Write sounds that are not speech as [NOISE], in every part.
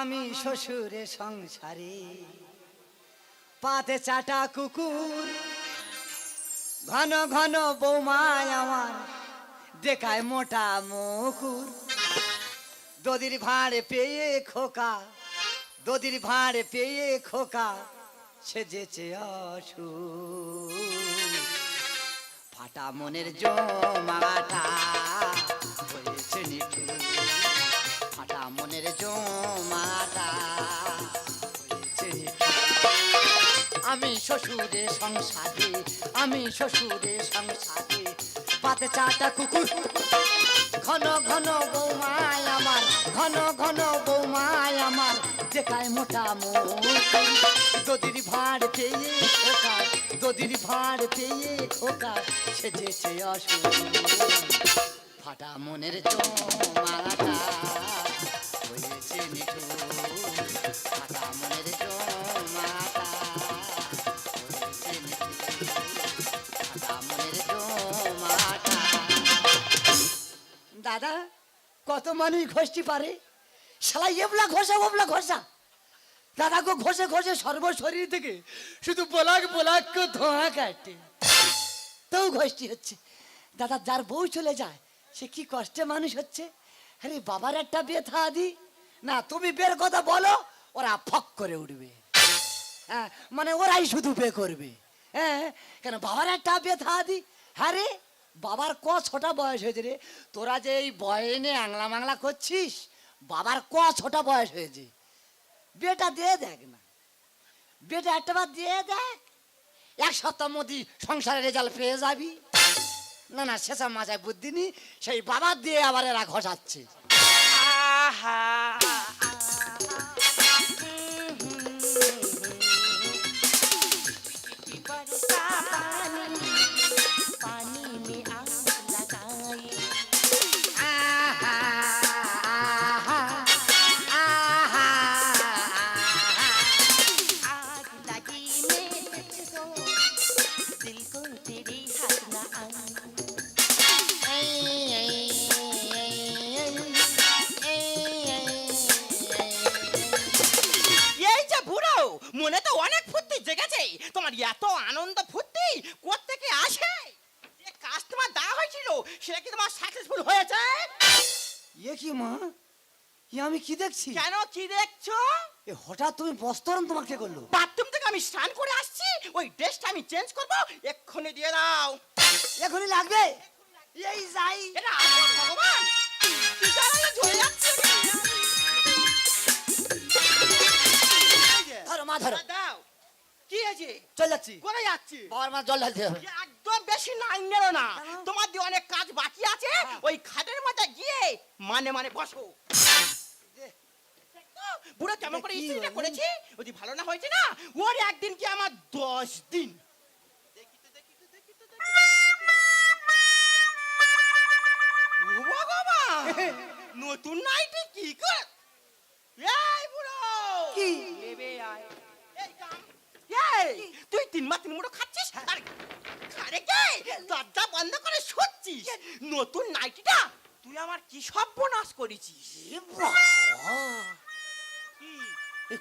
আমি শ্বশুরে সংসারে। পাতে চাটা কুকুর, ঘন ঘন বৌমায় আমার দেখায় মোটা মুকুর। দদির ভাঁড়ে পেয়ে খোকা দদির ভাঁড়ে পেয়ে খোকা, সেজেছে অসুর। ফাটা মনের জমাটা হয়েছে নিঠুর। আমি শ্বশুরে সংসারে, আমি শ্বশুরে সংসারে। পাতে চাটা কুকুর, ঘন ঘন বৌমায় আমার, ঘন ঘন বৌমায় আমার দেখায় মোটা মুখ দদির ভাঁড় পেয়ে খোকা দদির ভাঁড় পেয়ে খোকা সেজেছে অসুর ফাটা মনের জমাটা হয়েছে নিঠুর। দাদা, কত মানুষ ঘষতে পারে? শালা এবলা ঘষা, ওবলা ঘষা। দাদা গো, ঘষে ঘষে সর্ব শরীর থেকে শুধু বোলাক বোলাক করে ধোঁয়া কাটে। তাও ঘষটি হচ্ছে। দাদা, যার বউ চলে যায়, সে কি কষ্টে মানুষ হচ্ছে? আরে বাবার একটা ব্যথা দি না, তুমি বের কথা বলো, ওরা ফক করে উঠবে। হ্যাঁ মানে ওরাই শুধু বে করবে। হ্যাঁ কেন বাবার একটা ব্যথা দি হ্যাঁ রে বাবার ক ছোটা বয়স হয়েছে রে? তোরা যে এই বয়নে আংলা মাংলা করছিস, বাবার ক ছোটা বয়স হয়েছে? বেটা দিয়ে দেখ না। বেটা একটা বার দিয়ে দেখ। এক সপ্তাহ মধ্যে সংসারের রেজাল্ট পেয়ে যাবি। না না শেষা মাজায় বুদ্ধি নি সেই বাবার দিয়ে আবার এরা ঘষাচ্ছে। আহা! সাকসেসফুল হয়েছে? এ কি মা? এ আমি কি দেখছি? কেন কি দেখছ? এ হঠাৎ তুমি বস্তরণ তোমাকে করল? বাথরুম থেকে আমি স্নান করে আসছি ওই ড্রেসটা আমি চেঞ্জ করব এক্ষুনি দিয়ে দাও। এখনই লাগবে? এই যাই। এটা ভগবান। কি জ্বালালে ঝরে যাচ্ছে? ধরো মা ধরো। দাও কি আছে চল যাচ্ছি। কোথায় যাচ্ছি? বাবার মা জল ঢালতে হবে। একদম বেশি লাইন নেড়ো না। তোমার দিয়ে অনেক কাজ বাকি আছে ওই খাটের মধ্যে গিয়ে মানে মানে বসো। বুড়ো কেমন করে ইস্ত্রিটা করেছি? ওই ভালো না হয়েছে না ওর একদিন কি আমার দশ দিন। [LAUGHS] নতুন নাইটি কি কর এই বুড়ো! কি? এই তুই তিন মাস তিন মুঠো খাচ্ছিস? আর কে? দরজা বন্ধ করে শুচ্ছিস? নতুন নাইটিটা? তুই আমার কি সর্বনাশ করেছিস?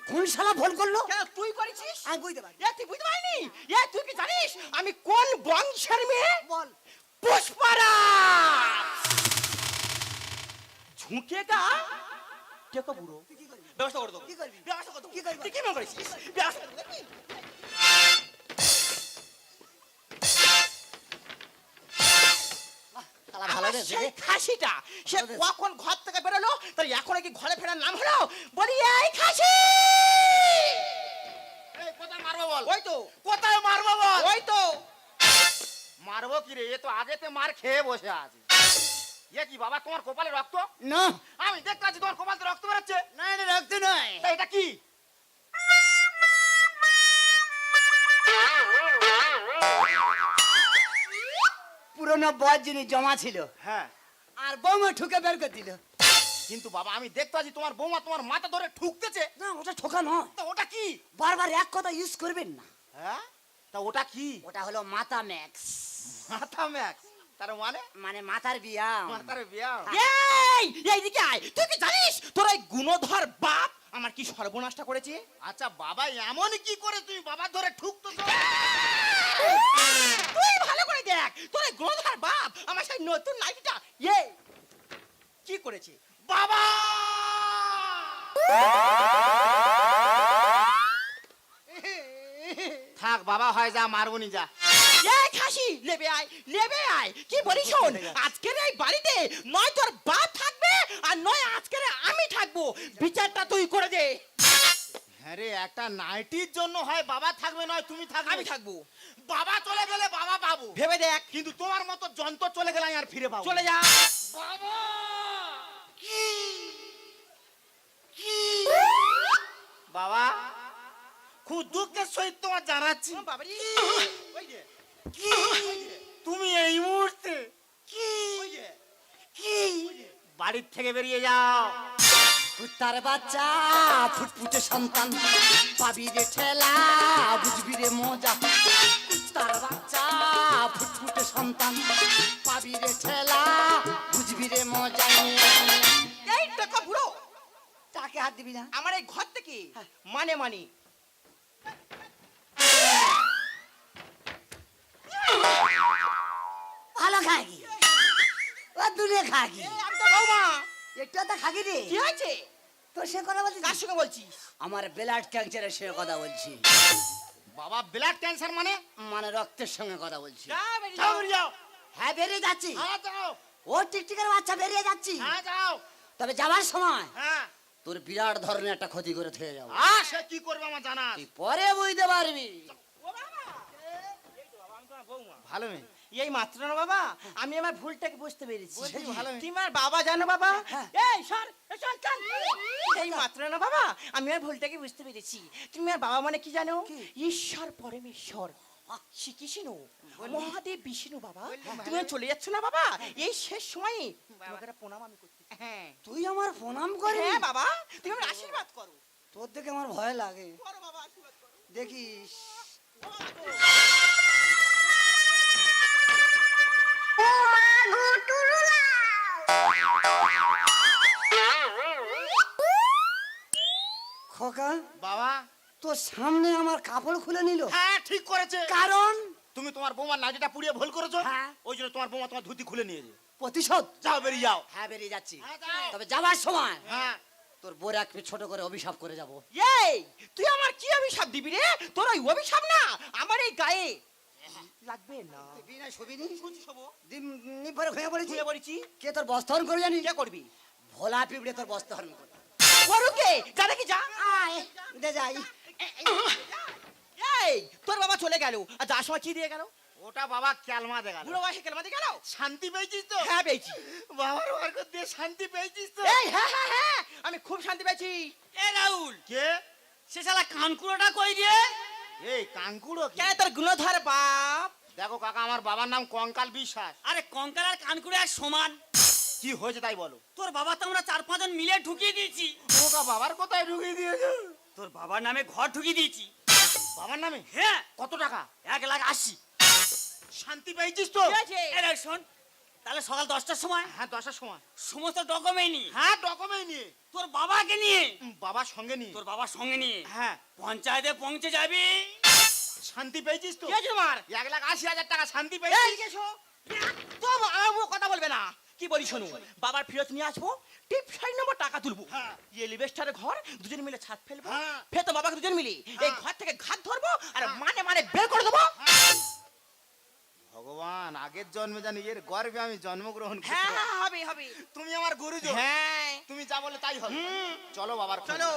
কোন শালা ভুল করল? কেন তুই করেছিস? আমি বুঝতে পারি। এ তুই বুঝতে পারিনি? এ তুই কি জানিস? আমি কোন বংশের মেয়ে? বল। পুষ্পারা ঝুঁকে গা? টেকো বুড়ো? ব্যবস্থা করে দেবো। কি করবি? ব্যবস্থা করে দেবো। কি করবি? তুই কি মনে করেছিস? ব্যবস্থা করে দেবো শালা ভালো রে সেই খাসিটা সে কখন ঘর থেকে বেরোলো তার এখন কি ঘরে ফেরার নাম হলো? বলি এই খাসি! এই কোথায় মারবো বল? ওই তো। কোথায় মারবো বল? ওই তো। মারবো কি রে? এ তো আগেতে মার খেয়ে বসে আছে। এ কি বাবা তোমার কপালে রক্ত? না। আমি দেখতে পাচ্ছি তোমার কপালে রক্ত বেরোচ্ছে। না এটা রক্ত নয়। এটা কি? পুরনো বদ জিনিস জমা ছিল হ্যাঁ। আর বৌমা ঠুকে বের করে দিল। কিন্তু বাবা আমি দেখতে পাচ্ছি তোমার বৌমা তোমার মাথা ধরে ঠুকতেছে। না ওটা ঠোকা নয়। তা ওটা কি? বারবার এক কথা ইউজ করবেন না। হ্যাঁ? তা ওটা কি? ওটা হলো মাথা ম্যাক্স। মাথা ম্যাক্স? তার মানে? মানে মাথার বিয়া মাথার বিয়া এই এইদিকে আয়। তুই কি জানিস? তোর এই গুণধর বাপ আমার কি সর্বনাশটা করেছে? আচ্ছা বাবা এমন কি করে তুমি বাবা ধরে ঠুকতো তুই দেখ তোর এই বাপ আমার সেই নতুন নাইটিটা। ইয়ে কি করেছে? বাবা! থাক বাবা হয় যা মারবনি যা। এই খাসি লেবে আয় লেবে আয়। কি বলি শোন আজকের এই বাড়িতে নয় তোর বাপ থাকবে আর নয় আজকের আমি থাকব। বিচারটা তুই করে দে। হ্যাঁ রে একটা নাইটির জন্য হয় বাবা থাকবে নয় তুমি থাকবে। আমি থাকব। বাবা চলে গেলে বাবা পাবো। ভেবে দেখ। কিন্তু তোমার মতো যন্ত্র চলে গেলে আমি আর ফিরে পাবো চলে যা। বাবা! বাবা খুব দুঃখের সহিত তোমার জানাচ্ছি। বাবারি। ওই যে। তুমি এই মুহূর্তে ওই যে। কি? বাড়ির থেকে বেরিয়ে যাও। কুত্তার বাচ্চা ফুটফুটে সন্তান। পাবি রে ঠেলা বুঝবি রে মজা। কুত্তার বাচ্চা ফুটফুটে সন্তান। পাবি রে ঠেলা বুঝবি রে মজা। এই টাকা বুড়ো তাকে হাত দিবি না। আমার এই ঘর থেকে মানে মানে। ভালো খাগি ও দূরে খাগি এই আমি তো বৌমা। একটু তো খাগি রে কি হয়েছে? তোর সে কথা বলছিস? কার সঙ্গে বলছিস? আমার ব্লাড ক্যান্সারের সঙ্গে কথা বলছি। বাবা ব্লাড ক্যান্সার মানে? মানে রক্তের সঙ্গে কথা বলছি। হ্যাঁ বেরিয়ে যাচ্ছি। হ্যাঁ ও টিকটিকের বাচ্চা বেরিয়ে যাচ্ছি। হ্যাঁ যাও। তবে যাওয়ার সময় হ্যাঁ। তোর বিরাট ধরনের একটা ক্ষতি করে থেকে যাব। সে কি করবে আমার জানা। তুই পরে বুঝতে পারবি। ভালো মেয়ে। এই মাত্র না বাবা? আমি আমার ভুলটাকে বুঝতে পেরেছি। তোমার বাবা জানো বাবা? হ্যাঁ। এই সর এই সর চল। এই মাত্র না বাবা? আমি আমার ভুলটাকে বুঝতে পেরেছি। তুমি আর বাবা মানে কি জানো? ঈশ্বর পরমেশ্বর। শ্রীকৃষ্ণ মহাদেব বিষ্ণু বাবা। তুমি আর চলে যাচ্ছ না বাবা? এই শেষ সময়ে তোমাকে প্রণাম আমি করতে হ্যাঁ। তুই আমার প্রণাম করবি? হ্যাঁ বাবা তুমি আমার আশীর্বাদ করো। তোর দেখে আমার ভয় লাগে। করো বাবা আশীর্বাদ করো। দেখিস। খোকা বাবা। তোর সামনে আমার কাপড় খুলে নিল। হ্যাঁ ঠিক করেছে। কারণ? তুমি তোমার বৌমার নাজিটা পুড়িয়ে ভুল করেছ? হ্যাঁ। ওই জন্য তোমার বৌমা তোমার ধুতি খুলে নিয়েছে প্রতিশোধ? যাও বেরিয়ে যাও। হ্যাঁ বেরিয়ে যাচ্ছি। হ্যাঁ, তবে যাবার সময় হ্যাঁ। তোর বোর এক ছোট করে অভিশাপ করে যাব। এই তুই আমার কি অভিশাপ দিবি রে? তোর ওই অভিশাপ না? আমার এই গায়ে লাগবে না। শুবিনি শুনছি শোবো দিন পরে ঘুরে পড়েছি। কে তোর বস্ত্রহরণ করে জানি কে করবি? ভোলা পিঁপড়ে তোর বস্ত্রহরণ করুকে যা যা? আয় দে যাই। এই তোর বাবা চলে গেল। আর সময় কি দিয়ে গেল? ওটা বাবা ক্যালমা দেখা বুড়ো বয়সে দিয়ে গেল? শান্তি পেয়েছিস তো? হ্যাঁ পেয়েছি। বাবার দিয়ে শান্তি পেয়েছিস তো? এই হ্যাঁ হ্যাঁ হ্যাঁ আমি খুব শান্তি পেয়েছি। এ রাহুল কে? সে শালা কানকুড়োটা কই রে? এই কানকুড়ো কি? কেন তোর গুণধর বাপ? দেখো কাকা আমার বাবার নাম কঙ্কাল বিশ্বাস। আরে কঙ্কাল আর কানকুড়ে এক সমান। কি হয়েছে তাই বলো? তোর বাবা তো আমরা চার পাঁচজন মিলে ঢুকিয়ে দিয়েছি। ওকা বাবার কোথায় ঢুকিয়ে দিয়েছ? তোর বাবার নামে ঘর ঢুকিয়ে দিয়েছি। বাবার নামে? হ্যাঁ। কত টাকা? এক লাখ আশি। শান্তি পেয়েছিস তো? আছে। শোন। তাহলে সকাল দশটার সময়? হ্যাঁ দশটার সময়। সমস্ত ডকুমেন্ট নিয়ে। হ্যাঁ ডকুমেন্ট নিয়ে। তোর বাবাকে নিয়ে। বাবার সঙ্গে নিয়ে। তোর বাবার সঙ্গে নিয়ে। হ্যাঁ। পঞ্চায়েতে পৌঁছে যাবি। শান্তি পেয়েছিস তো? কি তোমার? এক লাখ আশি হাজার টাকা শান্তি পেয়েছিস? তো আমার কথা বলবে না। কি বলি শোনো বাবার ফেরত নিয়ে আসব টিপ সাইড নেব টাকা তুলবো। হ্যাঁ। এলিভেস্টারের ঘর দুজন মিলে ছাদ ফেলব হ্যাঁ। ফের তো বাবাকে দুজন মিলে এই হ্যাঁ। ঘর থেকে ঘাট ধরবো আর মানে মানে বের করে দেবো। ভগবান আগের জন্মে জানি এর গর্বে আমি জন্মগ্রহণ হ্যাঁ হ্যাঁ, হবে হবে। তুমি আমার গুরুজন। হ্যাঁ। তুমি যা বলে তাই হবে। চলো বাবার। চলো।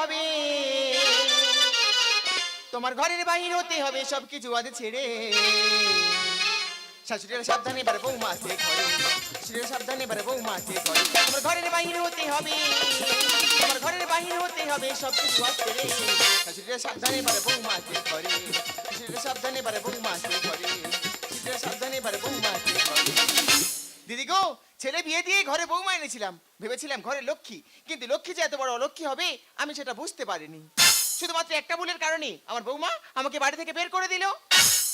হবে। তোমার ঘরের বাহির হতে হবে সব কিছু আজ ছেড়ে। শাশুড়িরা সাবধানে এবার বৌমা আছে ঘরে শাশুড়িরা সাবধানে এবার বৌমা আছে ঘরে তোমার ঘরের বাহির হতে হবে, তোমার ঘরের বাহির হতে হবে সব কিছু আজ ছেড়ে। শাশুড়িরা সাবধানে এবার বৌমা আছে ঘরে শাশুড়িরা সাবধানে এবার বৌমা আছে ঘরে শাশুড়িরা সাবধানে এবার বৌমা আছে ঘরে দিদি গো ছেলে বিয়ে দিয়ে ঘরে বৌমা এনেছিলাম। ভেবেছিলাম ঘরে লক্ষ্মী। কিন্তু লক্ষ্মী যে এত বড় অলক্ষ্মী হবে, আমি সেটা বুঝতে পারিনি। শুধুমাত্র একটা ভুলের কারণে আমার বৌমা আমাকে বাড়ি থেকে বের করে দিল।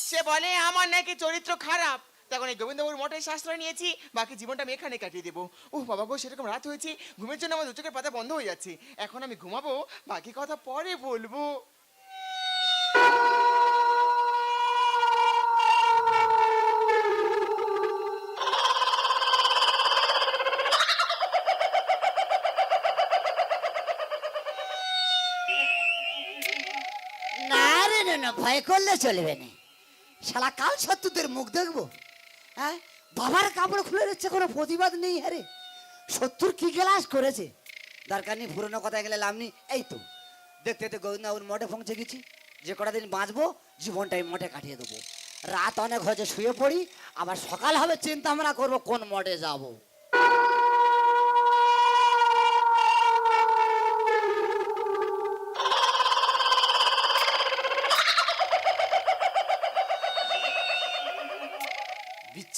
সে বলে, আমার নাকি চরিত্র খারাপ। তখন এই গোবিন্দবাবুর মঠে শাস্ত্র নিয়েছি, বাকি জীবনটা আমি এখানে কাটিয়ে দেবো। ও বাবা গো, সেরকম রাত হয়েছে, ঘুমের জন্য আমার দু চোখের পাতা বন্ধ হয়ে যাচ্ছে। এখন আমি ঘুমাবো, বাকি কথা পরে বলব। না ভয় করলে চলবে না। শালা, কাল শত্রুদের মুখ দেখব? হ্যাঁ? বাবার কাপড় খুলে দিচ্ছে, কোনো প্রতিবাদ নেই হ্যাঁ শত্রুর কি গ্লাস করেছে? দরকার নেই, পুরোনো কথা গেলে লাভ নেই। এই তো, দেখতে দেখতে গোবিন্দবাবুর মঠে পৌঁছে গেছি। যে কটা দিন বাঁচবো, জীবনটাই মঠে কাটিয়ে দেবো। রাত অনেক হয়েছে, শুয়ে পড়ি। আবার সকাল হবে, চিন্তা আমরা করব, কোন মঠে যাব?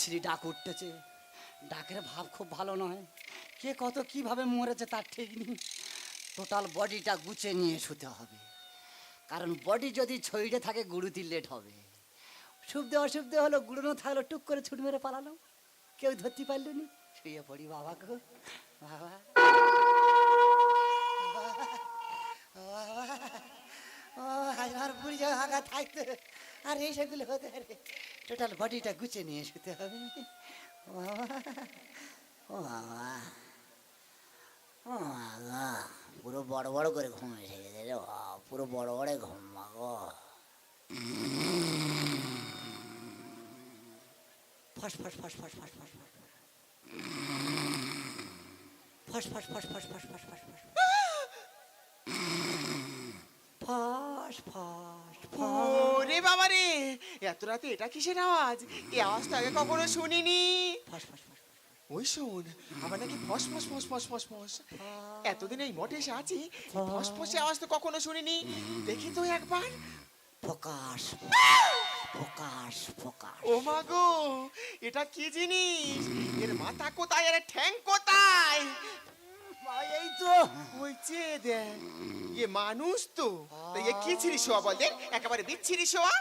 বিচ্ছিরি ডাক উঠতেছে ডাকের ভাব খুব ভালো নয়। কে কত কীভাবে মরেছে তার ঠিক নেই। টোটাল বডিটা গুছে নিয়ে শুতে হবে। কারণ বডি যদি ছইটে থাকে গুরুতি লেট হবে। শুভদে অশুভদে হলো গুড়নো থাকল, টুক করে ছুট মেরে পালালো। কেউ ধরতে পারল নি? শুয়ে পড়ি বাবা গো। বাবা বাবা ও, হাজার বুড়ি হাঁকা থাকতে আর এই সেগুলো হতে রে টোটাল বডিটা গুছে নিয়ে শুতে হবে ও বাবা ও বাবা পুরো বড় বড় করে ঘুম এসে গেছে রে পুরো বড় বড় ঘুম মাগো ফস ফস ফস ফস ফস ফস ফস ফস ফস ফস ফস ফস ফস ফস ফস ফস ফস ফস ওরে বাবা রে এত রাতে এটা কিসের আওয়াজ? এই আওয়াজ তো আগে কখনো শুনিনি। ফস ফস ফস ওই শোন আমার নাকি ফস ফস ফস ফস ফস ফস। এতদিন এই মঠে এসে আছি ফস ফসে আওয়াজ তো কখনো শুনিনি। দেখি তো একবার। প্রকাশ প্রকাশ প্রকাশ। ও মা গো এটা কি জিনিস? এর মাথা কোথায় এর ঠ্যাং কোথায়? এই তো ওই যে দেখ এ মানুষ তো। এ কি ছিড়ি শোয়া বল দেখ একেবারে বিচ্ছিরি শোয়া?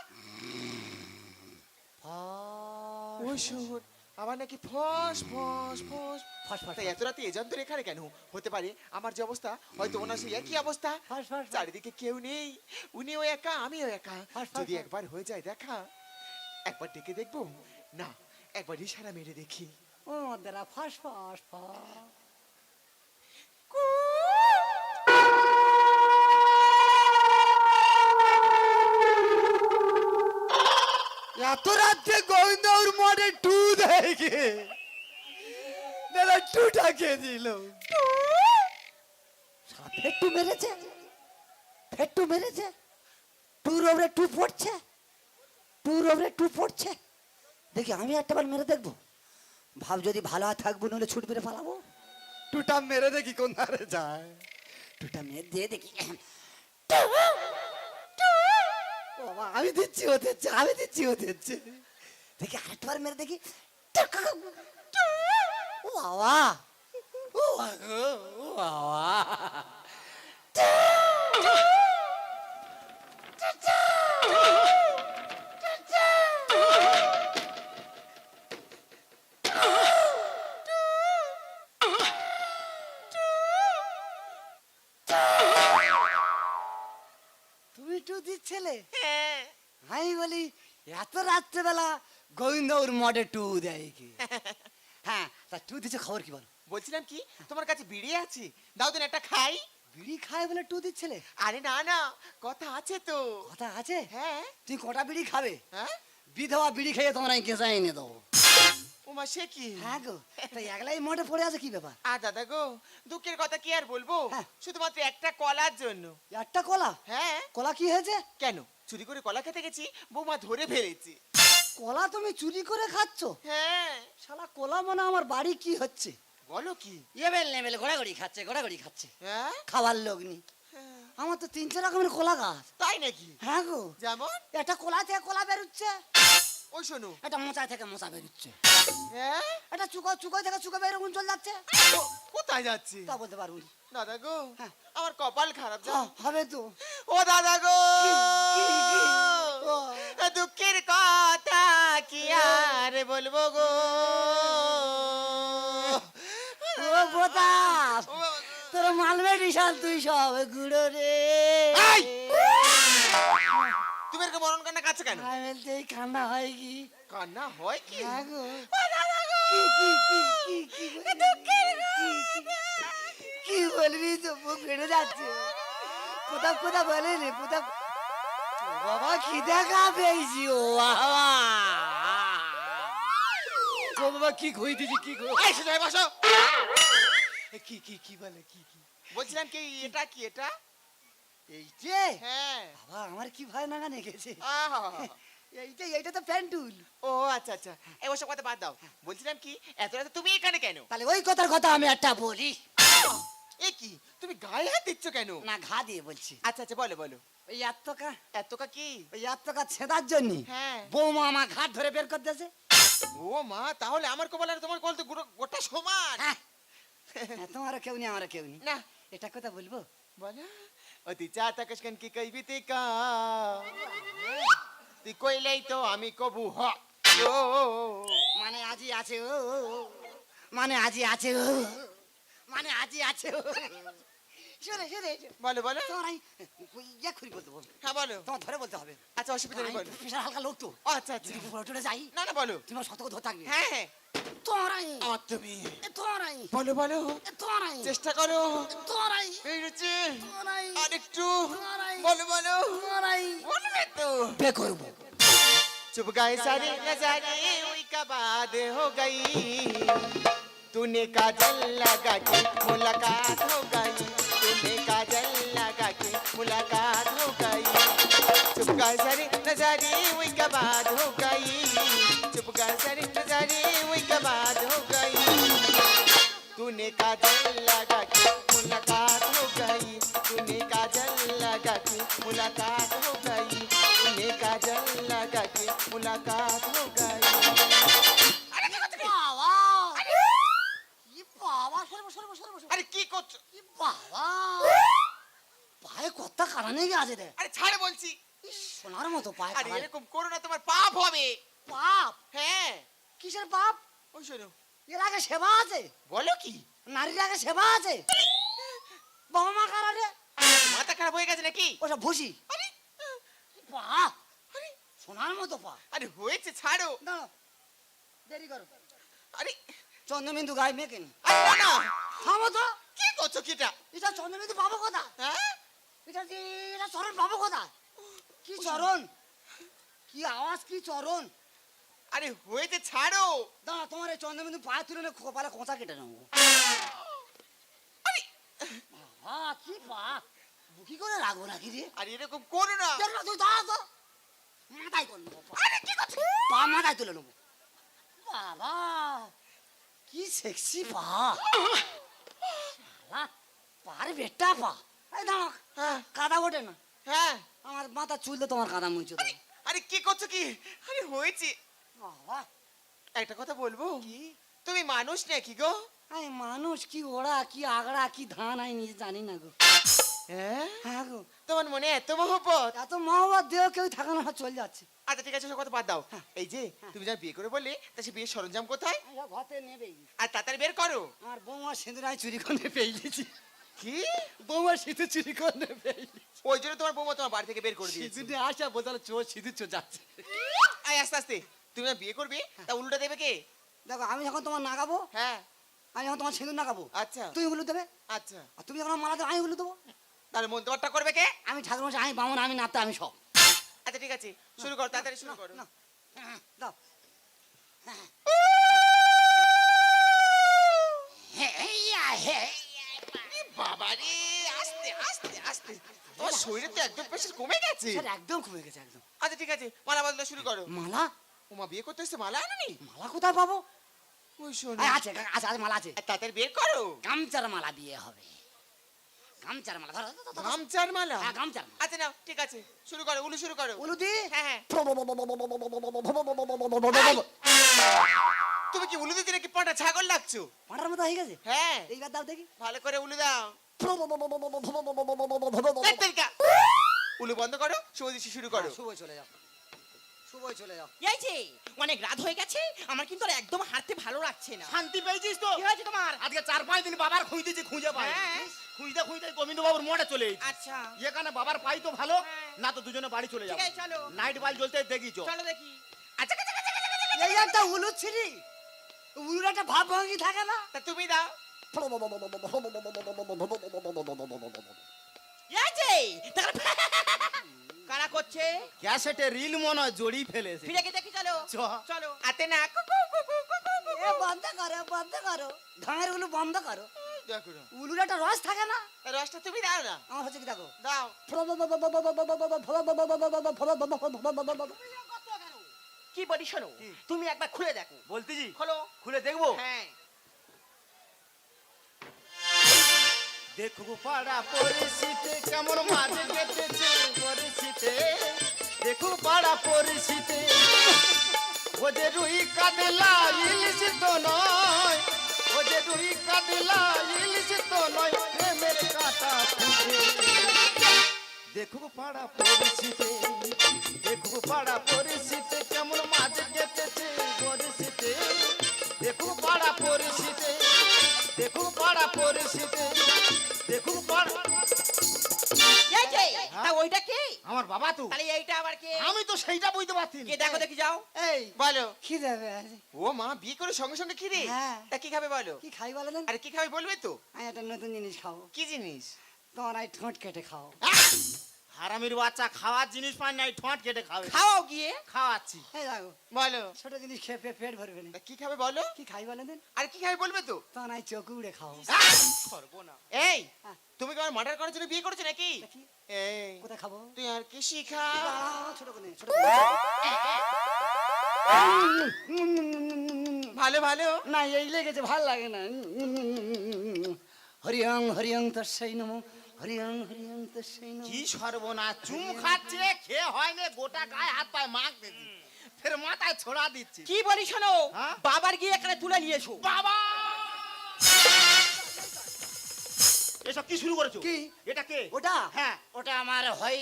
ওই শোন আমার নাকি ফস ফস ফস। ফস ফস এত রাতে এখানে কেন? হতে পারে আমার যে অবস্থা হয়তো ওনার সেই একই অবস্থা। চারিদিকে কেউ নেই উনিও একা আমিও একা। যদি একবার হয়ে যায় দেখা একবার ডেকে দেখব। না একবার ইশারা মেরে দেখি। ও দাদা ফাঁস ফাঁস ফাঁস। এত রাত্রে গোবিন্দর মনে টু দেখে। দাদা টুটা কে দিল। ফেট্টু মেরেছে? ফেট্টু মেরেছে? টুর ওপরে টু পড়ছে? টুর ওপরে টু পড়ছে? দেখি আমি একটাবার মেরে দেখব? ভাব যদি ভালো থাকব নলে ছুট মেরে পালাবো? টুটা মেরে দেখি কোন ধারে যায়। টুটা মেরে দিয়ে দেখি। আমি দিচ্ছি ও দিচ্ছে আমি দিচ্ছি ও দিচ্ছে দেখি আরেকবার মেরে দেখি ও বাবা ও বাবা ও রাত্রেবেলা গোবিন্দ ওর মডে টু দেয় কি হ্যাঁ তা টু দিচ্ছে খবর কি বলো বলছিলাম কি? তোমার কাছে বিড়ি আছে? দাও দিন একটা খাই। বিড়ি খায় বলে টু দিচ্ছিলে? আরে না না কথা আছে তো। কথা আছে? হ্যাঁ। তুই কটা বিড়ি খাবে? হ্যাঁ? বিধবা বিড়ি খেয়ে তোমার তোমরা কেঁচা এনে দেবো। ওমা সে কি? হ্যাঁ গো তা একলাই মঠে পড়ে আছে কি ব্যাপার? আর দাদা গো দুঃখের কথা কি আর বলব? হ্যাঁ। শুধুমাত্র একটা কলার জন্য। একটা কলা? হ্যাঁ। কলা কি হয়েছে? কেন? চুরি করে কলা খেতে গেছি বৌমা ধরে ফেলেছি। কলা তুমি চুরি করে খাচ্ছ? হ্যাঁ। শালা কলা মানে আমার বাড়ি কি হচ্ছে? বলো কি? এবেল নেবেল ঘোরাঘুরি খাচ্ছে ঘোরাঘুরি খাচ্ছে। হ্যাঁ? খাবার লোক নি হ্যাঁ। আমার তো তিন চার রকমের কলা গাছ। তাই নাকি? হ্যাঁ গো। যেমন? একটা কলা থেকে কলা বেরোচ্ছে। ওই শোনো। এটা মোচায় থেকে মোচা বেরোচ্ছে। হ্যাঁ? এটা চুকো চুকো থেকে চুকো বের চল যাচ্ছে। কোথায় যাচ্ছি তা বলতে পারব দাদা গো হ্যাঁ। আমার কপাল খারাপ যা হবে তো। ও দাদা গো? দুঃখের কথা কি আর বলব গো? ও বোতাস। তোর মালবে ডিশাল তুই সব গুঁড়ো রে। তুমি এরকম মরণ কান্না কাছে কেন? আমি বলতে এই কান্না হয় কি? কান্না হয় কি? হ্যাঁ গো। কি, বলবি? ফেটে যাচ্ছে কোথাও কোথাও বলে রে কোথাও বাবা কি দেখা পেয়েছি ও বাবা ও বাবা। কি কই দিছি কি কই এই হয়ে বসো কি কি কি বলে কি কি? বলছিলাম কি এটা কি এটা? এই যে। হ্যাঁ। বাবা আমার কি ভয় না গেছে? আহা। এইটা এইটা তো প্যান্টুল ও আচ্ছা আচ্ছা। এই ওসব কথা বাদ দাও। বলছিলাম কি এত রাতে তুমি এখানে কেন? তাহলে ওই কথার কথা আমি একটা বলি। এ কি তুমি গায়ে হাত দিচ্ছ কেন? না ঘা দিয়ে বলছি। আচ্ছা আচ্ছা বলো বলো। ওই এতকা এতকা কি? ওই এতকা ছেদার জন্য হ্যাঁ। বৌমা আমার ঘাট ধরে বের করতেছে। ও মা তাহলে আমার কপাল আর তোমার কপাল তো গোটা- সমান। হ্যাঁ। তোমারও কেউ নেই আমারও কেউ নেই। না। এটা কথা বলব? বলো। অতি চাতা কশকন কি কই বিতে কা? তুই কইলেই তো আমি কবু হ। ও মানে আজি আছে ও মানে আজি আছে ও মানে আজি আছে ও। শোনে শোনে বলো বলো। তোমার ইয়া খুরি বলতে বলো হ্যাঁ বলো। তোমার ধরে বলতে হবে। আচ্ছা অসুবিধা নেই বলো। বিশাল হালকা লোক তো। আচ্ছা আচ্ছা। যাই না না বলো। তুমি শতক ধরে থাকবে। হ্যাঁ হ্যাঁ। তোরাই আমার তুমি তোরাই বলো বলো তোরাই চেষ্টা করো তোরাই এই রুচি তোরাই আরেকটু তোরাই বলো বলো তোরাই বলবে তো বে করবো चुप गए सारे नजारे हुई का बाद हो गई तूने काजल लगा के मुलाकात हो गई तूने काजल लगा के मुलाकात हो गई चुप गए सारे नजारे हुई का बाद हो गई चुप गए सारे नजारे हुई का बाद हो गई तूने काजल लगा के मुलाकात हो गई तूने काजल लगा के मुलाकात हो गई तूने काजल लगा के मुलाकात हो गई বাবা ই বাবা সরব সরব সরব সরব আরে কি করছো ই বাবা পায়ে কত কারণে আছে রে আরে ছাড়ে বলছি ইস, সোনার মতো পায়ে আরে কারণে এরকম করো না তোমার পাপ হবে পাপ হ্যাঁ। কিসের পাপ ওই শোনো। এর আগে সেবা আছে? বলো কি? নারীর আগে সেবা আছে? বাবা মা কারণে মাথা খারাপ হয়ে গেছে নাকি? ওসব ভুসি। আরে। পাপ সোনার মতো পাপ আরে হয়েছে ছাড়ো। দাঁড়াও। দেরি করো। আরে। চন্দ্রবিন্দু গায়ে মেকেন আরে না, না। থামো তো। কি করছ কি এটা? চন্দ্রবিন্দু পাবো কোথা হ্যাঁ? এটা যে- এটা চরণ পাবো কোথা কি চরণ? কি আওয়াজ কি চরণ? আরে হয়েছে ছাড়ো। দাঁড়া তোমার এই চন্দ্রবিন্দু পায়ে তুলে নে কপালে কোঁচা কেটে নেব। আরে বাবা কি পা বুকি করে রাখব নাকি রে? আরে এরকম করো না। কেন না, তুই দাঁড়া তো। মাথায় করে নেব। পা। পা মাথায় তুলে নেব। বাবা কি সেক্সি পা। শালা, পার বেটা পা। এই দাঁড়া হ্যাঁ। কাদা ওঠে না? হ্যাঁ। আমার মাথা চুলতে তোমার কাদা মুছে আরে কি করছ কি? আরে হয়েছে। বাবা একটা কথা বলব? কি? তুমি মানুষ নাকি গো? আমি মানুষ কি ওড়া কি আগড়া কি ধান আমি নিজে জানি না গো। হ্যাঁ? হ্যাঁ গো। তোমার মনে এত মহব্বত? এত মহব্বত দেহ কেউ থাকে না চলে যাচ্ছে। আচ্ছা ঠিক আছে সব কথা বাদ দাও। এই যে তুমি যা বিয়ে করে বললে তা সে বিয়ের সরঞ্জাম কোথায়? ঘরতে নেবেই। আর তাড়াতাড়ি বের করো। আমার বৌমা সিঁদুর আমি চুরি করে পেয়েছি কি? বৌমা সিঁদুর চুরি করে পেয়েছি ওই জন্য তোমার বৌমা তোমার বাড়ি থেকে বের করে দিয়েছে। সিঁদুর আসা বোঝালো চোর সিঁদুর চোর যাচ্ছে। আয় আস্তে আস্তে। তুমি যা বিয়ে করবে? তা উল্টা দেবে কে? দেখো আমি যখন তোমার নাগাবো হ্যাঁ। আমি যখন তোমার সিঁদুর নাগাবো আচ্ছা। তুমি হলু দেবে? আচ্ছা। আর তুমি যখন মালা দেবে আমি হলু দেবো? তাহলে মন তোমারটা করবে কে? আমি ঠাকুর মশাই আমি বামন আমি নাতে আমি সব। আচ্ছা ঠিক আছে। শুরু করো তাড়াতাড়ি শুরু করো। না, দাও। এইয়া। বাবা রে আস্তে আস্তে আস্তে। তোমার শরীরে তো একদম প্রেশার কমে গেছে। একদম কমে গেছে একদম। আচ্ছা ঠিক আছে মালা বদলা শুরু করো। মালা? ওমা বিয়ে করতে এসে মালা আনুনি? মালা কোথায় পাবো? ওই শোনো। আছে আছে আছে মালা আছে। তাড়াতাড়ি বের করো। গামছার মালা বিয়ে হবে। গামচার মালা ধরো, ধরো। মালা? হ্যাঁ, গামচার আচ্ছা নাও ঠিক আছে শুরু করো উলু শুরু করো। উলুদি হ্যাঁ হ্যাঁ। তুমি কি উলু দিতে নাকি পাটা ছাগল লাগছো পাটার মতো হয়ে গেছে? হ্যাঁ। এইবার দাও দেখি। ভালো করে উলু দাও। উলু বন্ধ করো শুভদৃষ্টি শুরু করো। শুভই চলে যাও। শুভই চলে যাও। এই যে অনেক রাত হয়ে গেছে আমার কিন্তু আর একদম হাঁটতে ভালো লাগছে না। শান্তি পেয়েছিস তো? কি হয়েছে তোমার? আজকে চার পাঁচ দিন বাবার খুঁজতেছি খুঁজে পাই হ্যাঁ। খুঁজতে খুঁজতে গোবিন্দ বাবুর মোড়ে চলে আচ্ছা। এখানে বাবার পাই তো ভালো হ্যাঁ। না তো দুজনে বাড়ি চলে যাব। চলো। নাইট বাল জ্বলতে দেখিছো? চলো দেখি। আচ্ছা আচ্ছা, আচ্ছা, আচ্ছা, এই একটা উলু ছিরি উলুর একটা ভাব ভঙ্গি থাকে না? তা তুমি দাও। এই যে তাহলে কারা করছে? ক্যাসেটে রিল মনে হয় জড়ি ফেলেছে। ফিরে গিয়ে দেখি চলো। চলো। আতে না। এ বন্ধ করো বন্ধ করো। ঢাঙের উলু বন্ধ করো। দেখো না। উলুর একটা রস থাকে না। রসটা তুমি দাও না। আমার হচ্ছে কি দেখো? দাও। কি বলি শোনো? তুমি একবার খুলে দেখো। বলতেছি? খোলো। খুলে দেখব? হ্যাঁ। দেখব পাড়া পরিস্থিতি কেমন মাঝে কেটেছে পরিস্থিতি দেখো পাড়া পরিস্থিতি। ও যে রুই কাতলা ইলিশ তো নয়। ও যে রুই কাতলা ইলিশ তো নয়। প্রেমের কাটা দেখো পাড়া পরিস্থিতি। দেখো পাড়া পরিস্থিতি কেমন মাঝে কেটেছে পরিস্থিতি। দেখো পাড়া পরিস্থিতি। দেখো পাড়া পরিস্থিতি। দেখো পাড়া তা ওইটা কে? আমার বাবা তো। তাহলে এইটা আবার কে? আমি তো সেইটা বুঝতে পারছি কে দেখো দেখি যাও। এই বলো। কি দেবে ও মা বিয়ে করে সঙ্গে সঙ্গে কি রে হ্যাঁ। তা কি খাবে বলো? কি খাই বলে আরে কি খাবে বলবে তো? আমি একটা নতুন জিনিস খাব। কি জিনিস? তোমার ঠোঁট কেটে খাও। হারামির বাচ্চা খাওয়ার জিনিস নাই ঠোঁট কেটে খাবে। খাওয়াও গিয়ে? খাওয়াচ্ছি। এই দেখো। বলো। ছোট জিনিস খেয়ে পেট- ভরবে না। কি খাবে বলো? কি খাই বলে দেন? আরে কি খাবে বলবে তো? উড়ে খাও। সর্বনা এই। তুমি কি আমার মার্ডার করার জন্য বিয়ে করেছ নাকি? এই কোথায় খাব? তুই আর কি শিখা? ছোট করে ছোট ভালো ভালো। না এই লেগেছে ভালো লাগে না। হরিয়ং হরিয়ং তোর সেই নম হরিয়ং হরিয়ং তোর সেই নম। কি সর্বনাশ চুম খাচ্ছে খেয়ে হয় না গোটা গায়ে হাত পায়ে মাখ দিচ্ছি। ফের মাথায় ছোড়া দিচ্ছি। কি বলি শোনো? হ্যাঁ? বাবার গিয়ে এখানে তুলে নিয়েছো বাবা! এসব কি শুরু করেছ? কি? এটা কে? ওটা? হ্যাঁ। ওটা আমার হয়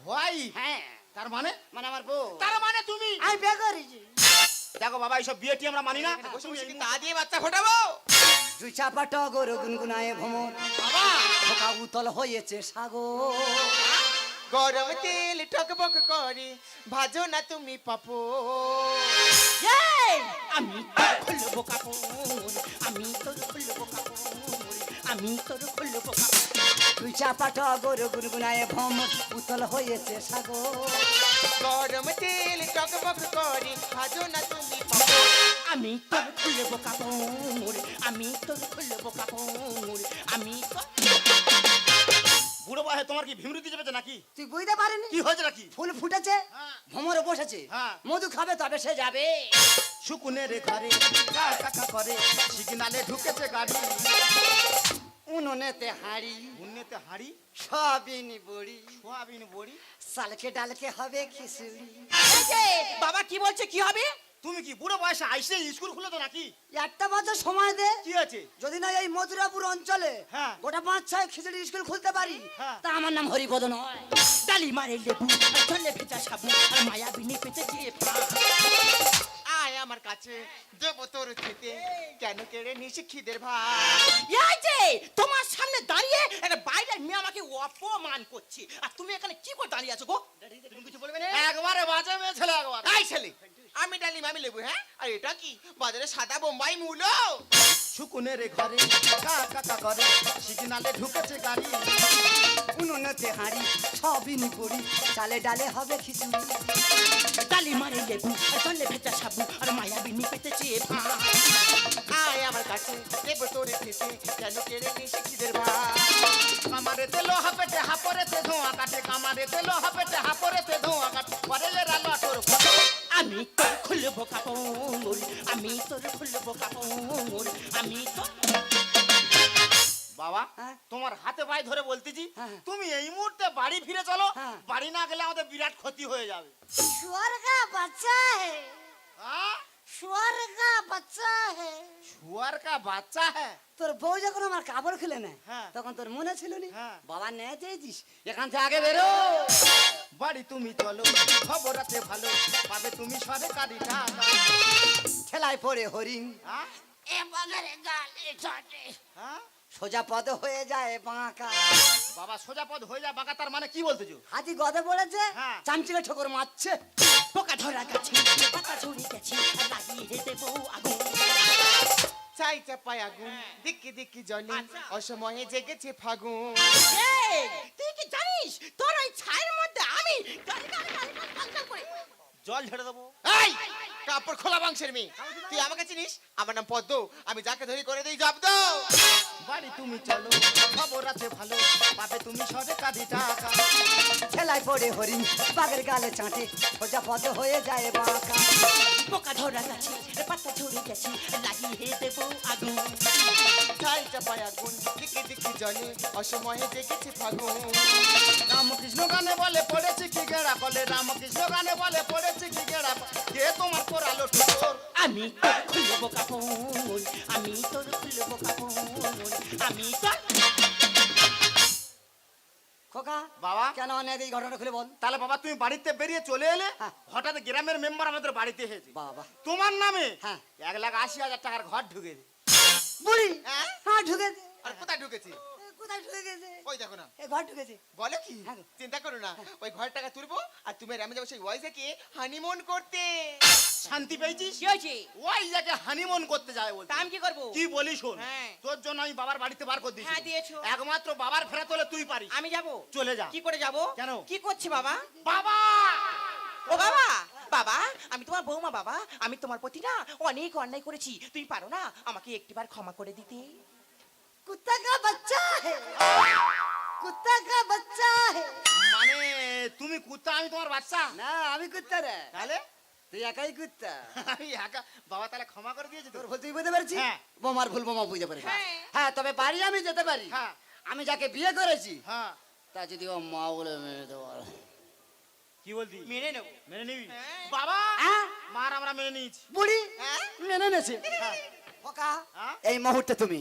ভাই হ্যাঁ। তার মানে? মানে আমার বউ। তার মানে তুমি? আমি বিয়ে করেছি। দেখো বাবা এইসব বিয়ে টি আমরা মানি না। বসে বসে কি তা দিয়ে বাচ্চা ফোটাবো? দুই চাপা টগর গুনগুনায় ভ্রমণ। বাবা! খোকা উতল হয়েছে সাগর। গরম তেল টকবক করে ভাজো না তুমি পাপো এই, আমি তোর খুলবো কাপড় আমি তোর খুলবো কাপড়। আমি তোর খুলবো কাপড় দুই চাপা টগর গুনগুনায় ভ্রমণ উতল হয়েছে সাগর গরম তেল টকবক করে ভাজো না তুমি আমি তোর খুলবো কাপড় আমি তোর খুলবো কাপড় আমি বুড়ো বয়সে তোমার কি ভিমরুতি চেপেছে নাকি তুই বুঝতে পারিনি কি হয়েছে নাকি ফুল ফুটেছে হ্যাঁ। ভ্রমরে বসেছে হ্যাঁ। মধু খাবে তবে সে যাবে শুকুনের ঘরে কাকা করে সিগনালে ঢুকেছে গাড়ি উনুনেতে হাঁড়ি উন্নতে হাড়ি? সবিন বড়ি সোয়াবিন বড়ি? সালকে ডালকে হবে খিচুড়ি। বাবা কি বলছে কি হবে? তুমি কি বুড়ো বয়সে আইসে স্কুল খুলে তো নাকি? একটা বছর সময় দে। কি আছে? যদি না এই মথুরাপুর অঞ্চলে হ্যাঁ। গোটা পাঁচ ছয় খিচুড়ি স্কুল খুলতে পারি হ্যাঁ। তা আমার নাম হরিপদ নয় ডালি মারে লেবু জলে ভেজা সাবু আর মায়াবিনী পেতে চেয়ে আয় আমার কাছে। দেব তোর খেতে। কেন কেড়ে নিছি খিদের ভাই এই যে তোমার সামনে দাঁড়িয়ে একটা বাইরের মেয়ে আমাকে অপমান করছি। আর তুমি এখানে কি করে দাঁড়িয়ে আছো গো? তুমি কিছু বলবে না? একবারে বাজে মেয়ে ছেলে একবার। আই ছেলে। আমি ডালিম, আমি লেবু হ্যাঁ? আর এটা কি? বাজারে সাদা বোম্বাই মূলো। শুকুনের ঘরে কা কাকা করে সিগনালে ঢুকেছে গাড়ি। উনুনেতে হাঁড়ি সবিন বড়ি চালে ডালে হবে খিচুড়ি। ডালি মারে লেবু, আর জলে ভেজা সাবু, আর মায়াবিনী পেতে চেয়ে আয় আমার কাছে দেব তোর খেতে কেন কেড়ে নিছি খিদের ভাই কামারে তেলো হাপেটে হাপরেতে ধোঁয়া কাটে কামারে তেলো হাপেটে হাপরেতে ধোঁয়া কাটে। পরে তোর ফটো আমি তোর খুলব কাপড় আমি তোর খুলব কাপড় আমি তোর বাবা হ্যাঁ। তোমার হাতে পায়ে ধরে বলতেছি হ্যাঁ। তুমি এই মুহূর্তে বাড়ি ফিরে চলো হ্যাঁ। বাড়ি না গেলে আমাদের বিরাট ক্ষতি হয়ে যাবে। শুয়ার বাচ্চা হে। শুয়ার বাচ্চা হে। শুয়ার কা বাচ্চা হে? তোর বউ যখন আমার কাপড় খুলে নেয় তখন তোর মনে ছিল না বাবা নেয় চেয়েছিস এখান থেকে আগে বেরো। বাড়ি তুমি চলো খবর আছে ভালো পাবে তুমি সরকারি টাকা। ঠেলায় পড়ে হরিণ। হ্যাঁ? হ্যাঁ? সোজা পদ হয়ে যায় বাঁকা। বাবা সোজা পদ হয়ে যায় বাঁকা তার মানে কি বলতেছো? হাতি গদে পড়েছে হ্যাঁ। চামচিকে ঠোকর মারছে। পোকা ধরা গেছে পাতা ঝরে গেছে লাগিয়ে দেবো আগুন। চাই চাপায় আগুন দিকি দিকি জলে অসময়ে জেগেছে ফাগুন। এই, তুই কি জানিস? তোর ওই ছায়ের মধ্যে আমি গালি গালি গালি গালি গালি গালি করে জল ঝেড়ে দেবো। এই কাপড় খোলা বংশের মেয়ে। তুই আমাকে চিনিস? আমার নাম পদ্ম। আমি যাকে ধরি করে দিই জব্দ। বাড়ি তুমি চলো খবর আছে ভালো। পাবে তুমি সরকারি টাকা। ঠেলায় পড়ে হরিণ বাঘের গালে চাঁটে। সোজা পদ হয়ে যায় বাঁকা। পোকা ধরা গেছে পাতা ঝরে গেছে লাগিয়ে দেবো আগুন। চাই চাপায় আগুন দিকি দিকি জলে অসময়ে জেগেছে ফাগুন। রামকৃষ্ণ গানে বলে পড়েছে কি গেড়া বলে রামকৃষ্ণ গানে বলে পড়েছে কি গেড়া কে তোমার পড়ালো ঠোকর আমি তোর খুলবো কাপড় আমি তোর খুলবো কাপড় আমি তোর খোকা বাবা। কেন অনেক এই ঘটনা খুলে বল? তাহলে বাবা তুমি বাড়িতে বেরিয়ে চলে এলে হ্যাঁ। হঠাৎ গ্রামের মেম্বার আমাদের বাড়িতে এসেছে। বাবা। তোমার নামে হ্যাঁ। এক লাখ আশি হাজার টাকার ঘর ঢুকে দে। বুড়ি হ্যাঁ? হ্যাঁ ঢুকেছে আর কোথায় ঢুকেছি? কোথায় ঢুকে গেছে? ওই দেখো না। এ ঘর ঢুকেছে। বলে কি? হ্যাঁ চিন্তা করো না। ওই ঘর টাকা তুলবো আর তুমি আমি যাব সেই ওয়াইজাকে হানিমুন করতে। শান্তি পেয়েছিস? কি হয়েছে? ওই হানিমুন করতে যাবে বলতে আমি কি করব? কি বলি শোন হ্যাঁ। তোর জন্য আমি বাবার বাড়িতে বার করে দিয়েছি। হ্যাঁ, দিয়েছ। একমাত্র বাবার ফেরা তোলে তুই পারিস। আমি যাব? চলে যা। কি করে যাব? কেন? কি করছে বাবা? বাবা! ও বাবা! বাবা আমি তোমার বৌমা বাবা। আমি তোমার প্রতি না। অনেক অন্যায় করেছি। তুমি পারো না আমাকে একটিবার ক্ষমা করে দিতে। কুত্তা কা বাচ্চা হে কুত্তা কা বাচ্চা মানে তুমি কুত্তা আমি তোমার বাচ্চা? না আমি কুত্তা রে। তাহলে? তুই একাই কুত্তা। একা। বাবা তাহলে ক্ষমা করে দিয়েছি তোর। ভুল বুঝতে পারছি হ্যাঁ। বোমার ভুল বোমা বুঝতে পারি হ্যাঁ।, হ্যাঁ। তবে বাড়ি আমি যেতে পারি। হ্যাঁ। আমি যাকে বিয়ে করেছি হ্যাঁ। তা যদি ও মা বলে মেরে দেবো। কি বলতি? মেনে নেব। মেনে নিবি? বাবা! মার আমরা মেনে নিয়েছি। বুড়ি? মেনে নেছে এই মুহূর্তে তুমি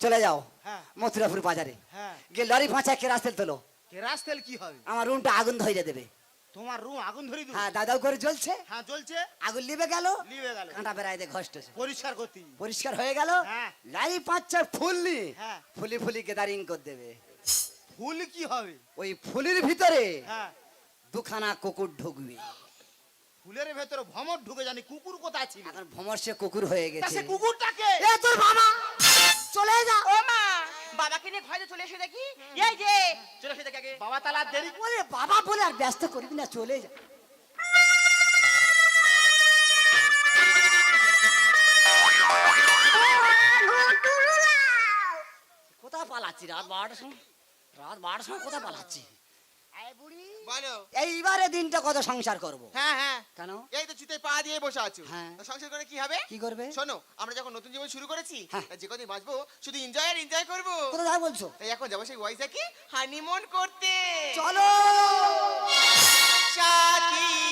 চলে যাও। হ্যাঁ। মথুরাপুর বাজারে। হ্যাঁ। গিয়ে লরি ভাঁচা কেরাস তেল। তোলো কেরাস তেল কি হবে? আমার রুমটা আগুন ধরে দেবে। তোমার রুম আগুন ধরি দু হ্যাঁ দাদাও করে জ্বলছে। হ্যাঁ জ্বলছে। আগুন লিবে গেল। লিবে গেল। কাঁটা বেড়াইতে ঘষ্টছে পরিষ্কার করতে। পরিষ্কার হয়ে গেল। হ্যাঁ। লাই পাঁচ চার হ্যাঁ। ফুলি ফুলি গেদারিং করে দেবে। ফুল কি হবে? ওই ফুলির ভিতরে হ্যাঁ। দুখানা কুকুর ঢুকবে। ফুলের ভেতরে ভমর ঢুকে জানি কুকুর কোথায় ছিল? এখন ভমর সে কুকুর হয়ে গেছে সে কুকুরটাকে? এ তোর বাবা চলে যা। ও মা বাবাকে নিয়ে ঘরে চলে এসে দেখি। এই যে চলে এসে দেখি আগে। বাবা তালা দেরি করে বাবা বলে আর ব্যস্ত করবি না চলে যা। কোথায় পালাচ্ছি? রাত বারোটার সময় রাত বারোটার সময় কোথায় পালাচ্ছি? বলো। এইবারে দিনটা কত সংসার করব? হ্যাঁ হ্যাঁ। কেন? এই তো চিতে পা দিয়ে বসে আছো। হ্যাঁ। সংসার করে কি হবে? কি করবে? শোনো আমরা যখন নতুন জীবন শুরু করেছি হ্যাঁ। যে কদিন বাঁচবো শুধু এনজয় আর এনজয় করব। কোথায় বলছো? তাই এখন যাব সেই ওয়াইজাকে হানিমুন করতে। চলো! সাথী